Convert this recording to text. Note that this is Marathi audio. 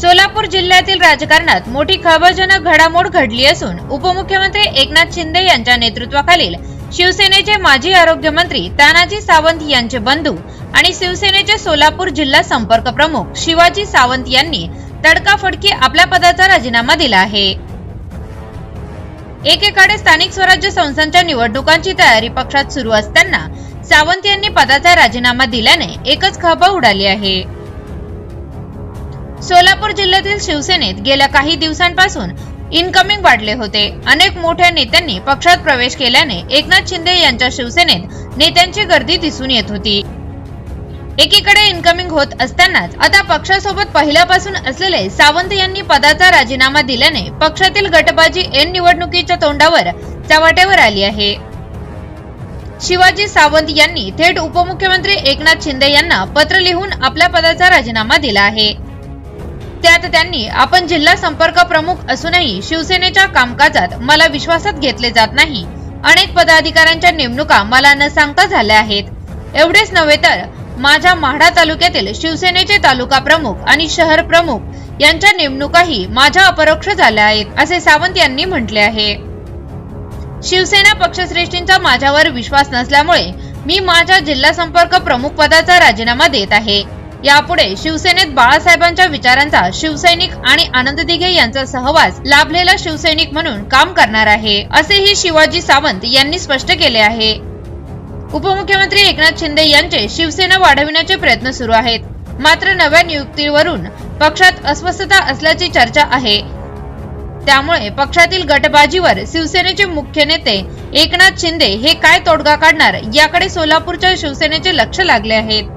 सोलापूर जिल्ह्यातील राजकारणात मोठी खबरजनक घडामोड घडली असून उपमुख्यमंत्री एकनाथ शिंदे यांच्या नेतृत्वाखालील शिवसेनेचे माजी आरोग्यमंत्री तानाजी सावंत यांचे बंधू आणि शिवसेनेचे सोलापूर जिल्हा संपर्क प्रमुख शिवाजी सावंत यांनी तडकाफडकी आपल्या पदाचा राजीनामा दिला आहे. एकेकडे स्थानिक स्वराज्य संस्थांच्या निवडणुकांची तयारी पक्षात सुरू असताना सावंत यांनी पदाचा राजीनामा दिल्याने एकच खबा उडाली आहे. सोलापूर जिल्ह्यातील शिवसेनेत गेल्या काही दिवसांपासून इनकमिंग वाढले होते. अनेक मोठ्या नेत्यांनी पक्षात प्रवेश केल्याने एकनाथ शिंदे यांच्या शिवसेनेत नेत्यांची गर्दी दिसून येत होती. एकीकडे इनकमिंग होत असतानाच आता पक्षासोबत पहिल्यापासून असलेले सावंत यांनी पदाचा राजीनामा दिल्याने पक्षातील गटबाजी एन निवडणुकीच्या तोंडावर चव्हाट्यावर आली आहे. शिवाजी सावंत यांनी थेट उपमुख्यमंत्री एकनाथ शिंदे यांना पत्र लिहून आपल्या पदाचा राजीनामा दिला आहे. त्यात त्यांनी आपण जिल्हा संपर्क प्रमुख असूनही शिवसेनेच्या कामकाजात मला विश्वासात घेतले जात नाही. अनेक पदाधिकाऱ्यांच्या नेमणुका मला न सांगता झाल्या आहेत. एवढेच नव्हे तर माझ्या माढा तालुक्यातील शिवसेनेचे तालुका प्रमुख आणि शहर प्रमुख यांच्या नेमणुकाही माझ्या अपरोक्ष झाल्या आहेत असे सावंत यांनी म्हटले आहे. शिवसेना पक्षश्रेष्ठींचा माझ्यावर विश्वास नसल्यामुळे मी माझ्या जिल्हा संपर्क प्रमुख पदाचा राजीनामा देत आहे. यापुढे शिवसेनेत बाळासाहेबांच्या विचारांचा शिवसैनिक आणि आनंद दिघे यांचा सहवास लाभलेला शिवसैनिक म्हणून काम करणार आहे असेही शिवाजी सावंत यांनी स्पष्ट केले आहे. उपमुख्यमंत्री एकनाथ शिंदे यांचे शिवसेना वाढविण्याचे प्रयत्न सुरू आहेत. मात्र नव्या नियुक्तीवरून पक्षात अस्वस्थता असल्याची चर्चा आहे. त्यामुळे पक्षातील गटबाजीवर शिवसेनेचे मुख्य नेते एकनाथ शिंदे हे काय तोडगा काढणार याकडे सोलापूरच्या शिवसेनेचे लक्ष लागले आहेत